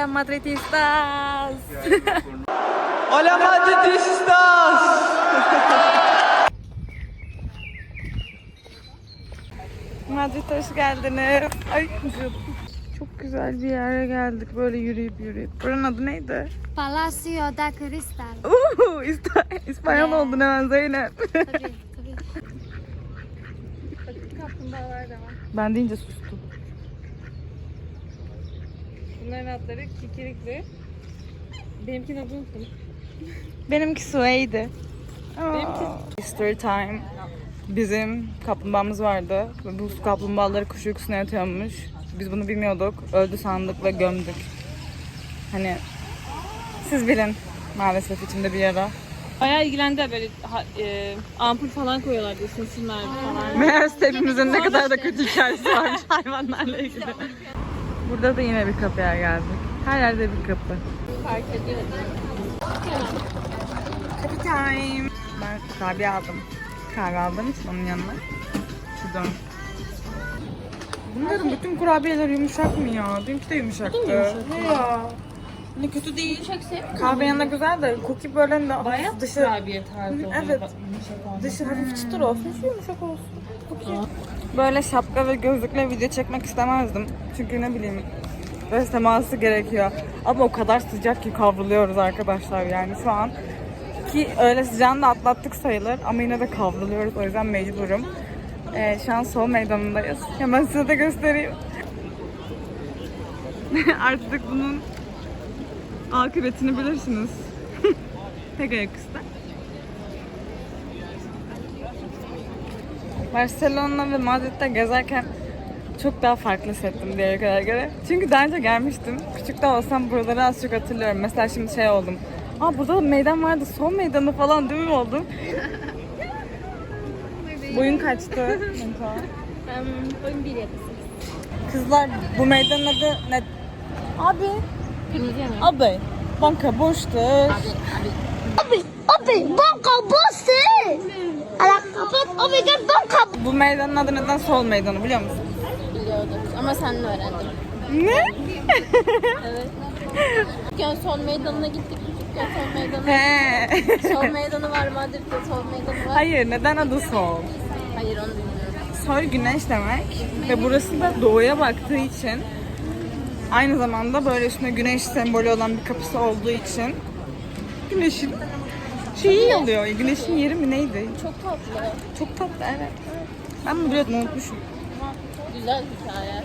Hola Madridistas. Hola Madridistas! Madrid'e hoş geldiniz. Ay canım. Çok güzel bir yere geldik böyle yürüyüp yürüyüp. Buranın adı neydi? Palacio da Cristal. Uuu İsp- İspanyol oldun hemen Zeynep. Tabii tabii. ben deyince sustum. Bunların adları kikirikli. Benimkini adını unuttum. Benimki Sue'ydi. History time. Bizim kaplumbağamız vardı. Bu kaplumbağaları kuş uykusuna yatıyormuş. Biz bunu bilmiyorduk. Öldü sandık ve gömdük. Hani siz bilin maalesef içinde bir yara. Bayağı ilgilendiler böyle ha- e, ampul falan koyuyorlardı ısınsınlar falan. Meğerse hepimizin ne kadar da kötü hikayesi varmış hayvanlarla ilgili. Burada da yine bir kapıya geldik. Her yerde bir kapı. Fark ediyor. Kapı time. Ben kahve aldım. Kahve için onun yanına. Şuradan. Bunların bütün kurabiyeler yumuşak mı ya? Benimki de yumuşaktı. Ne ya? Ne kötü değil. Kahve yanında güzel de koki böyle de Bayat dışı, kurabiye tarzı oluyor. Evet. Bak, yumuşak dışı hafif çıtır olsun, şu yumuşak olsun. Koki. Böyle şapka ve gözlükle video çekmek istemezdim. Çünkü ne bileyim göz teması gerekiyor. Ama o kadar sıcak ki kavruluyoruz arkadaşlar yani şu an. Ki öyle sıcağını da atlattık sayılır ama yine de kavruluyoruz o yüzden mecburum. Ee, şu an sol meydanındayız. Hemen size de göstereyim. Artık bunun akıbetini bilirsiniz. Tek ayaküstü. Barcelona ve Madrid'de gezerken çok daha farklı hissettim diğer ülkelere göre. Çünkü daha önce gelmiştim. Küçük de olsam buraları az çok hatırlıyorum. Mesela şimdi şey oldum. Aa burada da meydan vardı. Son meydanı falan değil mi oldum? Boyun kaçtı? Oyun bir. Kızlar bu meydanın adı ne? Abi. Abi. Banka boştur. Abi banka boşu. Ala kapat abi gel banka. Bu meydanın adı neden sol meydanı biliyor musun? Biliyorduk ama senden öğrendim. Ne? Evet. Küçükken son meydanına gittik. Küçükken son meydanı. He. sol meydanı var Madrid'de sol meydanı var. Hayır neden adı sol? Hayır onu bilmiyorum. Sol güneş demek ve burası da doğuya baktığı için aynı zamanda böyle üstünde güneş sembolü olan bir kapısı olduğu için güneşin şeyi oluyor. Güneşin yeri mi neydi? Çok tatlı. Çok tatlı evet. Ben bunu biliyordum unutmuşum. Güzel hikaye.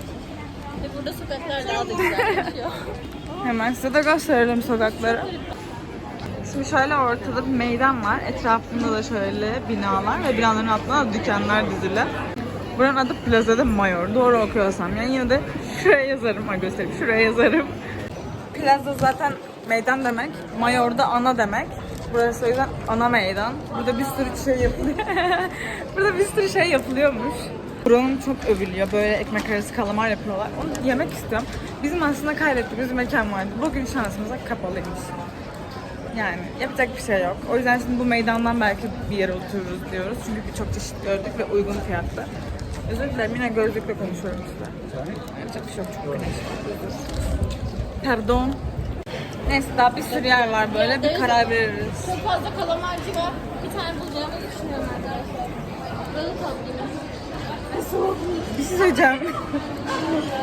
Ve burada sokaklar daha da güzel geçiyor. Hemen size de gösterelim sokakları. Şimdi şöyle ortada bir meydan var. Etrafında da şöyle binalar ve binaların altında da dükkanlar dizili. Buranın adı Plaza de Mayor. Doğru okuyorsam. Yani yine de şuraya yazarım. Ha göstereyim. Şuraya yazarım. Plaza zaten meydan demek. Mayor da ana demek. Burası o yüzden ana meydan. Burada bir sürü şey yapılıyor. Burada bir sürü şey yapılıyormuş. Buranın çok övülüyor. Böyle ekmek arası kalamar yapıyorlar. Onu yemek istiyorum. Bizim aslında kaybettiğimiz mekan vardı. Bugün şansımıza kapalıymış. Yani yapacak bir şey yok. O yüzden şimdi bu meydandan belki bir yere otururuz diyoruz. Çünkü birçok çeşit gördük ve uygun fiyatlı. Özür dilerim yine gözlükle konuşuyorum size. Yapacak bir şey yok çok güneş. Pardon. Neyse daha bir sürü yer var böyle bir karar veririz. Çok fazla kalamarcı var. Bir tane bulacağımı düşünüyorum arkadaşlar. Böyle tatlıyım. Bir şey söyleyeceğim.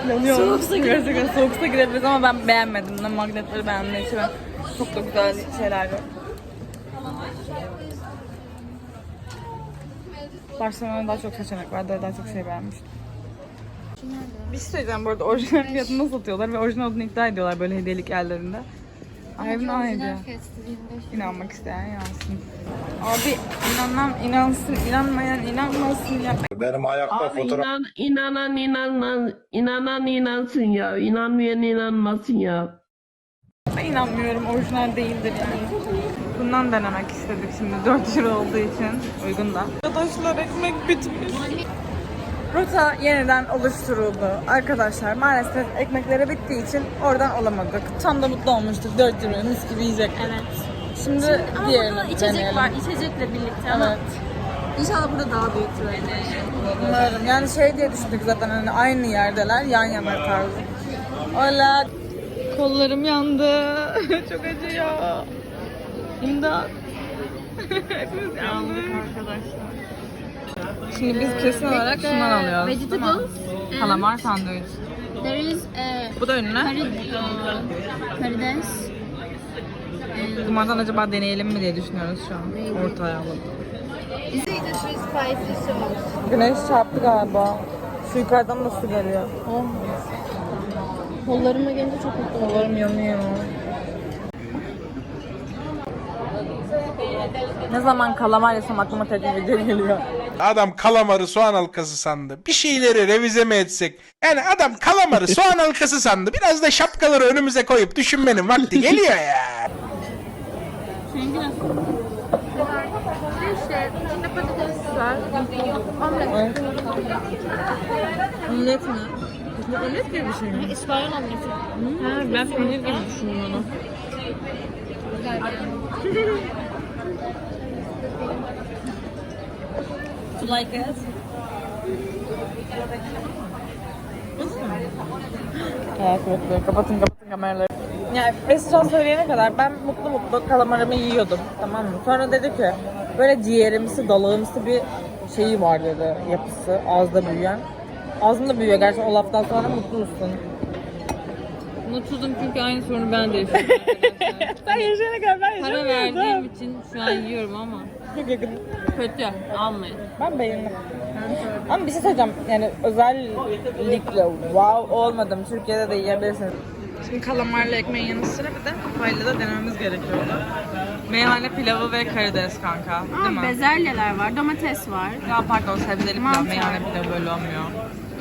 Yanıyorum. Soğuksa Gerçekten soğuksa girebiliriz ama ben beğenmedim. Ben magnetleri beğendiğim için ben çok da güzel şeyler yok. Barcelona'da daha çok seçenek vardı. Daha çok şey beğenmiştim. Bir şey söyleyeceğim bu arada orijinal fiyatını nasıl satıyorlar ve orijinal olduğunu iddia ediyorlar böyle hediyelik yerlerinde. Ayvın aynı İnanmak isteyen yansın. Abi inanan inansın, inanmayan inanmasın ya. Benim ayakta Abi fotoğraf inan, inanan inanan inanan inansın ya. İnanmayan inanmasın ya. Ben inanmıyorum orijinal değildir yani. Bundan denemek istedik şimdi 4 lira olduğu için uygun da. Arkadaşlar ekmek bitmiş. Rota yeniden oluşturuldu. Arkadaşlar maalesef ekmekleri bittiği için oradan alamadık. Tam da mutlu olmuştuk 4 lira mis gibi yiyecektik. Evet. Şimdi diğerini Ama içecek deneyelim. var. içecekle birlikte ama Evet. inşallah burada daha büyüktür öyle. Umarım. Yani şey diye düşündük zaten hani aynı yerdeler yan yana tarzı. Hola. Kollarım yandı. Çok acıyor. İmdat. Hepimiz yandık arkadaşlar. Şimdi biz kesin olarak şundan alıyoruz. Vegetables. Kalamar sandviç. There is uh, Bu da ünlü. kari, uh, karides. And Bunlardan acaba deneyelim mi diye düşünüyoruz şu an. Ortaya alalım. is it the spicy sauce? Güneş çarptı galiba. Şu yukarıdan da su geliyor. Kollarıma gelince çok mutlu oldum. Kollarım yanıyor. Ne zaman kalamar yesem aklıma video geliyor. Adam kalamarı soğan halkası sandı. Bir şeyleri revize mi etsek? Yani adam kalamarı soğan halkası sandı. Biraz da şapkaları önümüze koyup düşünmenin vakti geliyor ya. İçinde patates var. Omlet. Omlet mi? Omlet gibi bir şey mi? İspanyol omleti. Ha, ben peynir gibi düşündüm onu. You like it? Evet, evet, kapatın kapatın kameraları. Yani Esra söyleyene kadar ben mutlu mutlu kalamarımı yiyordum tamam mı? Sonra dedi ki böyle ciğerimsi dalağımsı bir şeyi var dedi yapısı ağızda büyüyen. Ağzında büyüyor gerçekten o laftan sonra mutlu musun? Mutsuzum çünkü aynı sorunu ben de yaşıyorum. Sen yaşayana kadar ben Para verdiğim için şu an yiyorum ama. Kötü. Almayın. Ben beğendim. Ama bir şey söyleyeceğim. Yani özellikle wow olmadım. Türkiye'de de yiyebilirsiniz. Şimdi kalamarla ekmeğin yanı sıra bir de papayla da denememiz gerekiyordu. Meyhane pilavı ve karides kanka. Değil mi? Bezelyeler var, domates var. Ya pardon sebzeli pilav, Mantar. meyhane pilavı böyle olmuyor.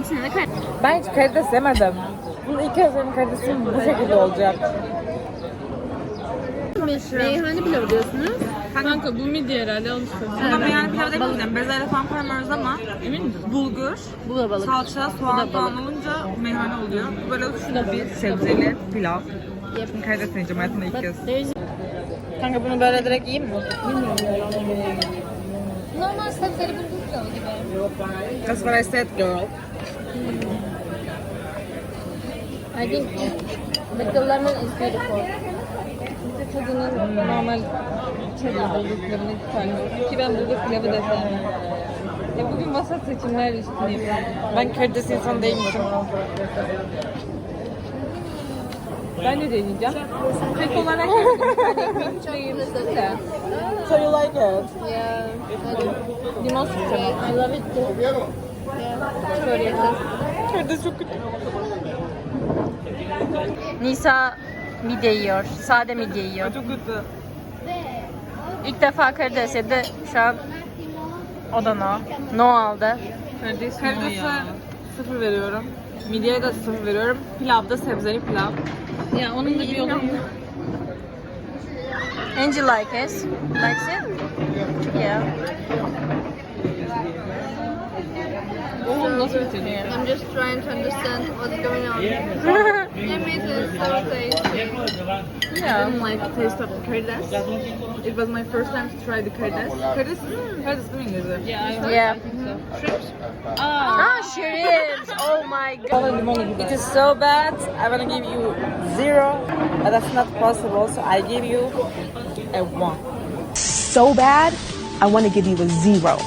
İçinde de karides. Ben hiç karides yemedim. Bunu ilk kez benim karidesim bu şekilde olacak. Meyhane pilavı diyorsunuz. Kanka bu midye herhalde alışveriş. Buna meyhane pilavı demeyeceğim. Bezelye falan koymuyoruz ama Emin misin? bulgur, Bu da balık. salça, soğan falan olunca meyhane oluyor. Böyle şu da bir sebzeli pilav. Şimdi karides yiyeceğim hayatımda ilk kez. There's Kanka bunu böyle direkt yiyeyim mi? normal sebzeli bulgur pilavı gibi. That's what I said girl. I think the lemon is beautiful. Tadının normal çadır bulgur pilavını tutar. Ki ben bulgur pilavı da sevmem. Ya bugün vasat seçimler üstüneyim. Ben karides insanı değilmişim. Ben de deneyeceğim. Tek olarak de. So you like it? Yeah. Limon sıkacağım. I love it too. Yeah. Yapalım. Karides çok kötü. Nisa midye yiyor. Sade midye yiyor. Çok kötü. İlk defa karides yedi. Şu an o da no. No aldı. Karides mi Karidese sıfır veriyorum. Midyeye de sıfır veriyorum. Pilav da sebzeli pilav. Ya onun da bir yolu yok. Angie like it. Likes it? Yeah. Oğlum nasıl bitirdin ya? I'm just trying to understand what's going on. yeah, meat is so tasty. I didn't like the taste of the karides. It was my first time to try the karides. Karides, karides değil mi İngilizce? Yeah, I Yeah. Shrimps. Ah, shrimps. Oh my god. It is so bad. I want to give you zero, but that's not possible. So I give you a one. so bad, I want to give you a zero,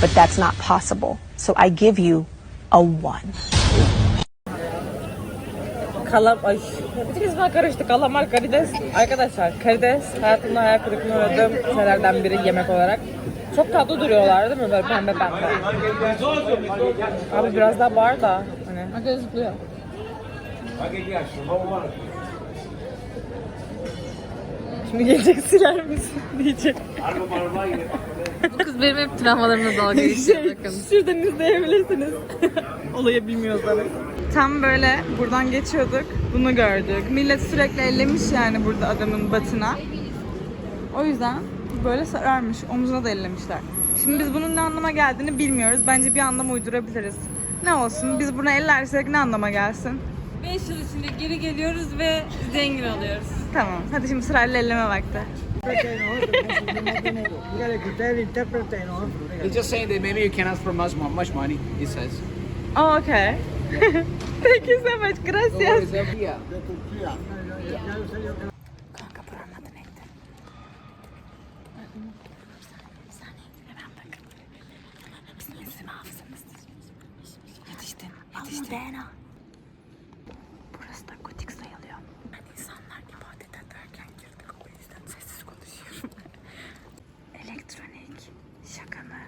but that's not possible. So I give you a one. Kalam, ay bütün ismi karıştı. Kalamar, karides. Arkadaşlar karides hayatımda hayal kırıklığına uğradığım şeylerden biri yemek olarak. Çok tatlı duruyorlar değil mi? Böyle pembe pembe. Abi biraz daha bağır da. Hani. Zıplıyor. Şimdi gelecek siler misin diyecek. Bu kız benim hep travmalarımla dalga geçiyor bakın. Şuradan izleyebilirsiniz. Olayı bilmiyorsanız. Tam böyle buradan geçiyorduk. Bunu gördük. Millet sürekli ellemiş yani burada adamın batına. O yüzden böyle sararmış. Omzuna da ellemişler. Şimdi biz bunun ne anlama geldiğini bilmiyoruz. Bence bir anlam uydurabiliriz. Ne olsun? Biz bunu ellersek ne anlama gelsin? 5 yıl içinde geri geliyoruz ve zengin oluyoruz. Tamam. Hadi şimdi sırayla elleme vakti. He's just saying that maybe you can't ask for much, much money, he says. Oh, okay. Thank you so much. Gracias. Kanka buranın adı neydi? Bizim isim hafızamız. Yetiştim. Yetiştim. Burası da gotik sayılıyor. Ben insanlar ibadet ederken girdik. O yüzden sessiz konuşuyorum. Elektronik. Şaka mı?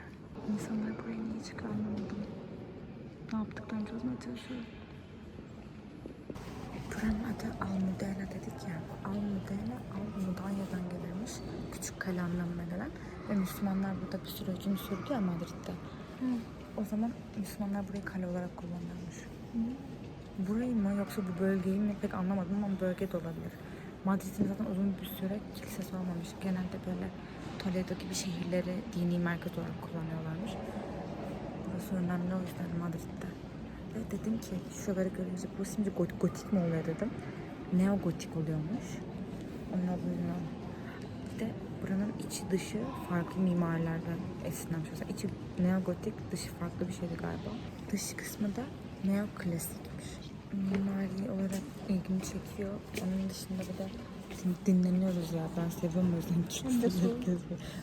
İnsanlar buraya niye çıkıyor anlamadım. Ne yaptıklarını çözmeye çalışıyorum. Buranın adı Almudena dedik ya. Almudena, Almudanya'dan gelirmiş. Küçük kale anlamına gelen. Ve Müslümanlar burada bir süre hüküm sürdü ya Madrid'de. O zaman Müslümanlar burayı kale olarak kullanıyormuş. Burayı mı yoksa bu bölgeyi mi pek anlamadım ama bölge de olabilir. Madrid'in zaten uzun bir süre kilisesi olmamış. Genelde böyle Toledo gibi şehirleri dini merkez olarak kullanıyorlarmış. Burası önemli o yüzden Madrid'de. Ve dedim ki şuraları görünce bu şimdi got- gotik mi oluyor dedim. Neo gotik oluyormuş. Onun de buranın içi dışı farklı mimarlardan esinlenmiş. Mesela içi neogotik, dışı farklı bir şeydi galiba. Dış kısmı da neoklasikmiş. Mimari olarak ilgimi çekiyor. Onun dışında bir de din- dinleniyoruz ya. Ben seviyorum o yüzden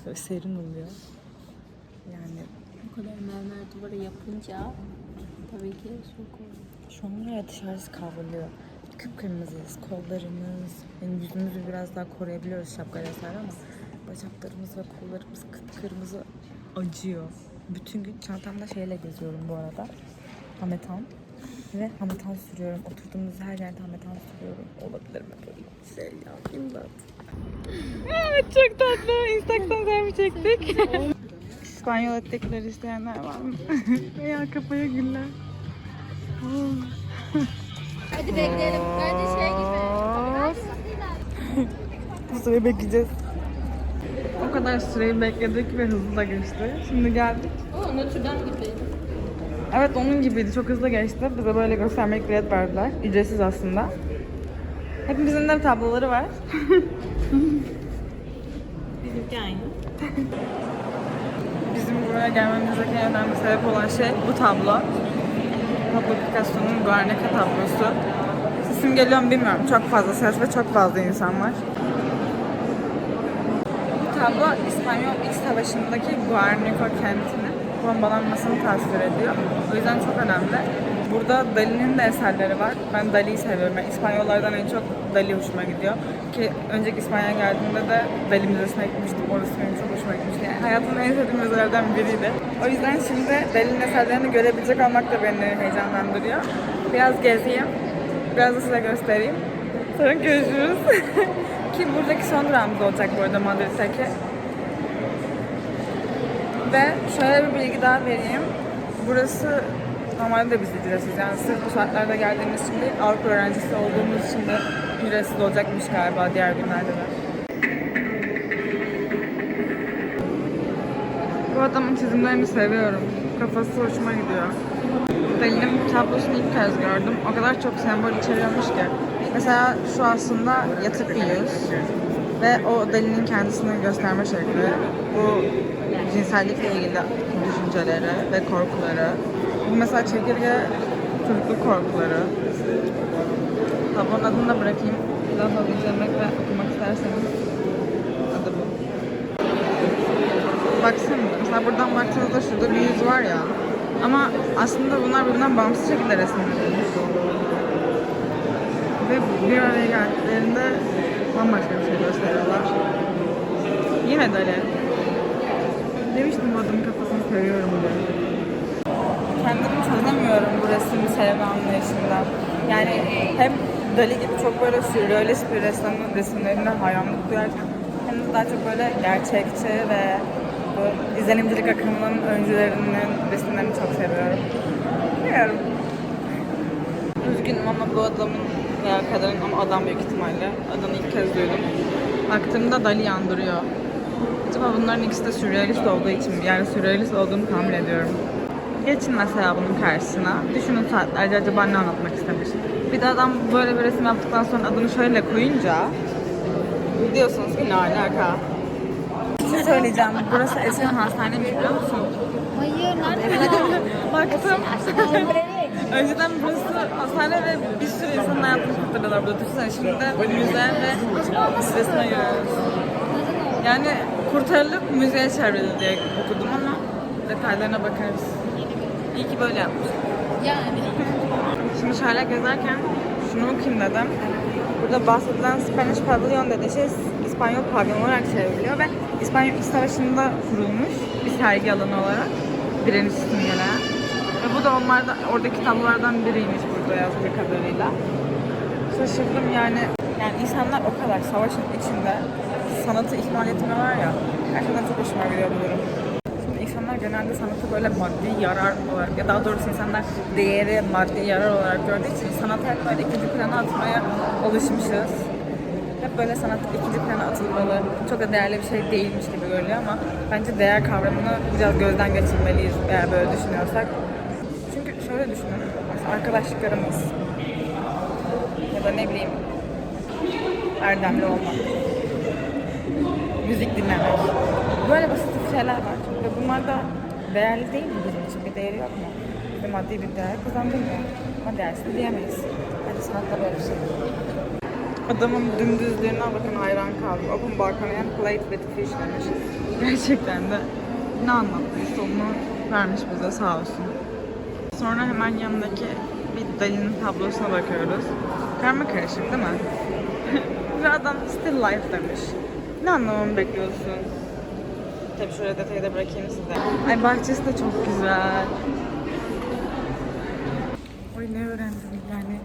Böyle serin oluyor. Yani Bu kadar mermer duvara yapınca tabii ki Şu an buraya dışarısı kavruluyor. Kıpkırmızıyız. Kollarımız, yani yüzümüzü biraz daha koruyabiliyoruz şapkayla vesaire ama bacaklarımız ve kollarımız kıpkırmızı acıyor. Bütün gün çantamda şeyle geziyorum bu arada. Hametan. Ve hametan sürüyorum. Oturduğumuz her yerde hametan sürüyorum. Olabilir mi böyle bir şey ya? İmdat. Evet çok tatlı. Instagram selfie çektik. İspanyol etekleri isteyenler var mı? Veya kafaya güller. Hadi bekleyelim. Bence şey gibi. Bu süreyi bekleyeceğiz. O kadar süreyi bekledik ve hızlı da geçti. Şimdi geldik. O Notre Dame gibi. Evet onun gibiydi. Çok hızlı geçti. Bize böyle göstermek bilet verdiler. Ücretsiz aslında. Hepimizin de tabloları var. Bizimki aynı. Bizim buraya gelmemizdeki en önemli sebep olan şey bu tablo. Pablo Picasso'nun Guernica tablosu. Sesim geliyor mu bilmiyorum. Çok fazla ses ve çok fazla insan var. Tablo İspanyol İç Savaşı'ndaki Guernica kentinin bombalanmasını tasvir ediyor. O yüzden çok önemli. Burada Dali'nin de eserleri var. Ben Dali'yi seviyorum. Yani İspanyollardan en çok Dali hoşuma gidiyor. Ki önceki İspanya'ya geldiğimde de Dali Müzesi'ne gitmiştim. Orası benim çok hoşuma gitmişti. Yani hayatımın en sevdiğim müzelerden biriydi. O yüzden şimdi Dali'nin eserlerini görebilecek olmak da beni heyecanlandırıyor. Biraz gezeyim. Biraz da size göstereyim. Sonra görüşürüz. Ki buradaki son durağımız olacak bu arada Madrid'deki. Ve şöyle bir bilgi daha vereyim. Burası normalde de biz ücretsiz. Yani sırf bu saatlerde geldiğimiz için değil, Avrupa öğrencisi olduğumuz için de ücretsiz olacakmış galiba diğer günlerde de. Bu adamın çizimlerini seviyorum. Kafası hoşuma gidiyor. Dali'nin tablosunu ilk kez gördüm. O kadar çok sembol içeriyormuş ki. Mesela şu aslında yatık bir yüz. Ve o Dali'nin kendisini gösterme şekli. Bu cinsellikle ilgili düşünceleri ve korkuları. Bu mesela çekirge çocukluk korkuları. Tablonun adını da bırakayım. Daha fazla izlemek ve okumak isterseniz adı bu. Baksana mesela buradan baktığınızda şurada bir yüz var ya. Ama aslında bunlar birbirinden bağımsız şekilde resimlenmiş. Ve bir araya geldiklerinde bambaşka bir şey gösteriyorlar. Yine Dali. Demiştim bu adamın kafasını seviyorum diye. Kendimi çözemiyorum bu resmi sevme anlayışından. Yani hem Dali gibi çok böyle sürrealist bir ressamın resimlerine hayranlık duyarken hem de daha çok böyle gerçekçi ve bu izlenimcilik akımının öncülerinin resimlerini çok seviyorum. Bilmiyorum. Üzgünüm ama bu adamın veya kadının ama adam büyük ihtimalle. Adını ilk kez duydum. Baktığımda Dali yandırıyor. Acaba bunların ikisi de sürrealist olduğu için mi? Yani sürrealist olduğunu tahmin ediyorum. Geçin mesela bunun karşısına. Düşünün saatlerce acaba ne anlatmak istemiş. Bir de adam böyle bir resim yaptıktan sonra adını şöyle koyunca diyorsunuz ki ne alaka? Size söyleyeceğim. Burası Esen Hastaneymiş biliyor musun? Hayır, nerede? Baktım. Önceden burası hastane ve bir sürü insanın hayatını kurtarıyorlar burada. Düşünsene şimdi de müze ve müzesine giriyoruz. Yani kurtarılıp müzeye çevrildi diye okudum ama detaylarına bakarız. İyi ki böyle yapmış. Yani. Şimdi şöyle gezerken şunu okuyayım dedim. Burada bahsedilen Spanish Pavilion dediği şey İspanyol pavyon olarak çevriliyor ve İspanyol İç Savaşı'nda kurulmuş bir sergi alanı olarak direniş simgeleyen. Bu da onlardan, oradaki tablolardan biriymiş burada yazdığı kadarıyla. Şaşırdım yani. Yani insanlar o kadar savaşın içinde sanatı ihmal etmiyorlar ya. Gerçekten çok hoşuma gidiyor bu durum. Şimdi insanlar genelde sanatı böyle maddi yarar olarak ya daha doğrusu insanlar değeri maddi yarar olarak gördüğü için sanatı hep böyle ikinci plana atmaya alışmışız. Hep böyle sanat ikinci plana atılmalı, çok da değerli bir şey değilmiş gibi görülüyor ama bence değer kavramını biraz gözden geçirmeliyiz eğer böyle düşünüyorsak. Şöyle düşünün, arkadaşlıklarımız ya da ne bileyim erdemli olmak, müzik dinlemek. Böyle basit şeyler var. Ve bunlar da değerli değil mi bizim için? Bir değeri yok mu? Bir maddi bir değer kazandırmıyor. Ama değersiz de diyemeyiz. Bence sanatta böyle bir şey. Adamın dümdüzlüğüne bakın hayran kaldım. Open balcony and plate with fish demiş. Gerçekten de ne anlattıysa onu vermiş bize sağ olsun. Sonra hemen yanındaki bir Dali'nin tablosuna bakıyoruz. Karma karışık değil mi? Ve adam still life demiş. Ne anlamamı bekliyorsun? Tabii şöyle detayı da bırakayım size. Ay bahçesi de çok güzel. Oy ne öğrendim yani.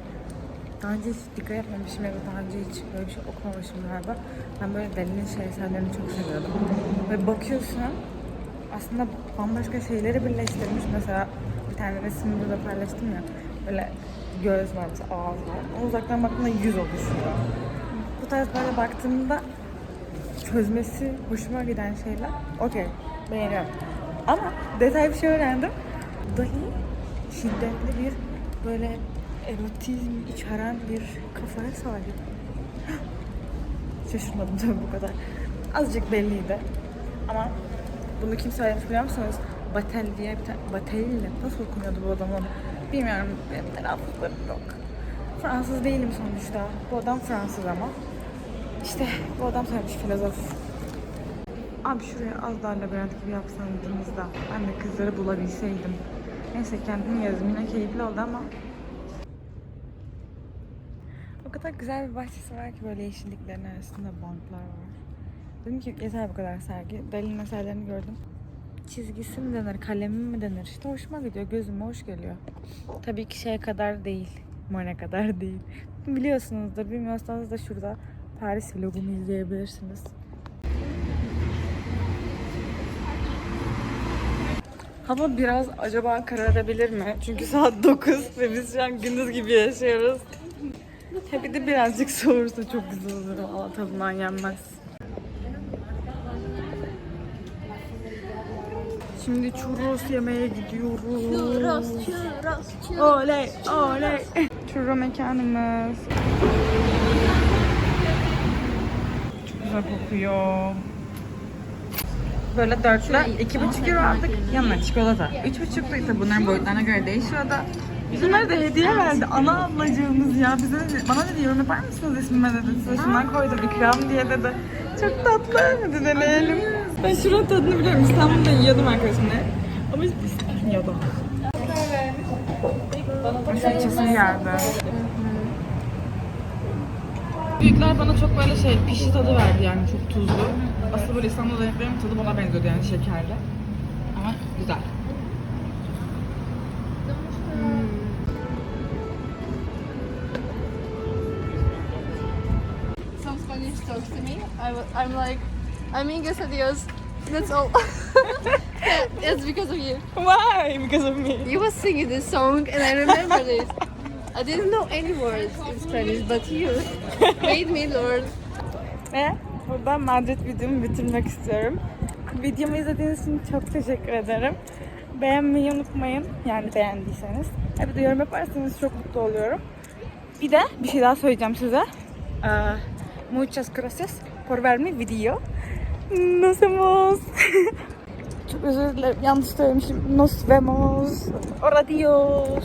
Daha önce hiç dikkat etmemişim ya da daha önce hiç böyle bir şey okumamışım galiba. Ben böyle Dali'nin şey çok seviyordum. Ve bakıyorsun aslında bambaşka şeyleri birleştirmiş. Mesela bir tane resmi burada paylaştım ya. Böyle göz var mesela ağız var. O uzaktan baktığında yüz oluşuyor. Bu tarz böyle baktığımda çözmesi hoşuma giden şeyler. Okey. Beğeniyorum. Ama detay bir şey öğrendim. Dahi şiddetli bir böyle erotizm içeren bir kafaya sahip. Şaşırmadım tabii bu kadar. Azıcık belliydi. Ama bunu kim söylemiş biliyor musunuz? Batel diye bir tane... Batel Nasıl okunuyordu bu adamın? Bilmiyorum. Benim telaffuzlarım yok. Fransız değilim sonuçta. Bu adam Fransız ama. İşte bu adam söylemiş filozof. Abi şuraya az daha labirent gibi yapsaydınız da ben de kızları bulabilseydim. Neyse kendim yazdım yine keyifli oldu ama o kadar güzel bir bahçesi var ki böyle yeşilliklerin arasında banklar var. Dedim ki yeter bu kadar sergi. Dali'nin eserlerini gördüm. Çizgisi mi denir, kalemi mi denir? İşte hoşuma gidiyor, gözüme hoş geliyor. Tabii ki şeye kadar değil, Monet kadar değil. Biliyorsunuzdur, bilmiyorsanız da şurada Paris vlogumu izleyebilirsiniz. Hava biraz acaba kararabilir mi? Çünkü saat 9 ve biz şu an gündüz gibi yaşıyoruz. Ha bir de birazcık soğursa çok güzel olur. Valla tadından yenmez. Şimdi churros yemeye gidiyoruz. Churros, churros, churros. Oley, oley. Churro mekanımız. Çok güzel kokuyor. Böyle dörtle iki buçuk euro aldık. Yanına çikolata. Üç buçuktu ise bunların boyutlarına göre değişiyor da. Bunları da hediye verdi. Ana ablacığımız ya. Bize dedi, bana dedi yorum yapar mısınız ismime dedi. Size şundan koydum ikram diye dedi. Çok tatlı. Hadi deneyelim. Ben şuranın tadını biliyorum. İstanbul'da yiyordum arkadaşımla. Ama yiyordum. Çok kesin geldi. Büyükler bana çok böyle şey pişi tadı verdi yani çok tuzlu. Aslında böyle İstanbul'da yediklerim tadı bana benziyordu yani şekerli. Ama güzel. Some Spanish talks to me. I, wa- I'm like, İn quesadillas. That's all. it's because of you. Why? Because of me. You was singing this song and I remember this. I didn't know any words in Spanish, but you made me learn. Ve burada Madrid videomu bitirmek istiyorum. Videomu izlediğiniz için çok teşekkür ederim. Beğenmeyi unutmayın. Yani beğendiyseniz. Ha, Bir de yorum yaparsanız çok mutlu oluyorum. Bir de bir şey daha söyleyeceğim size. Ee, muchas gracias por verme video. Nos vemos. Çok özür dilerim. Yanlış söylemişim. Nos vemos. Dios.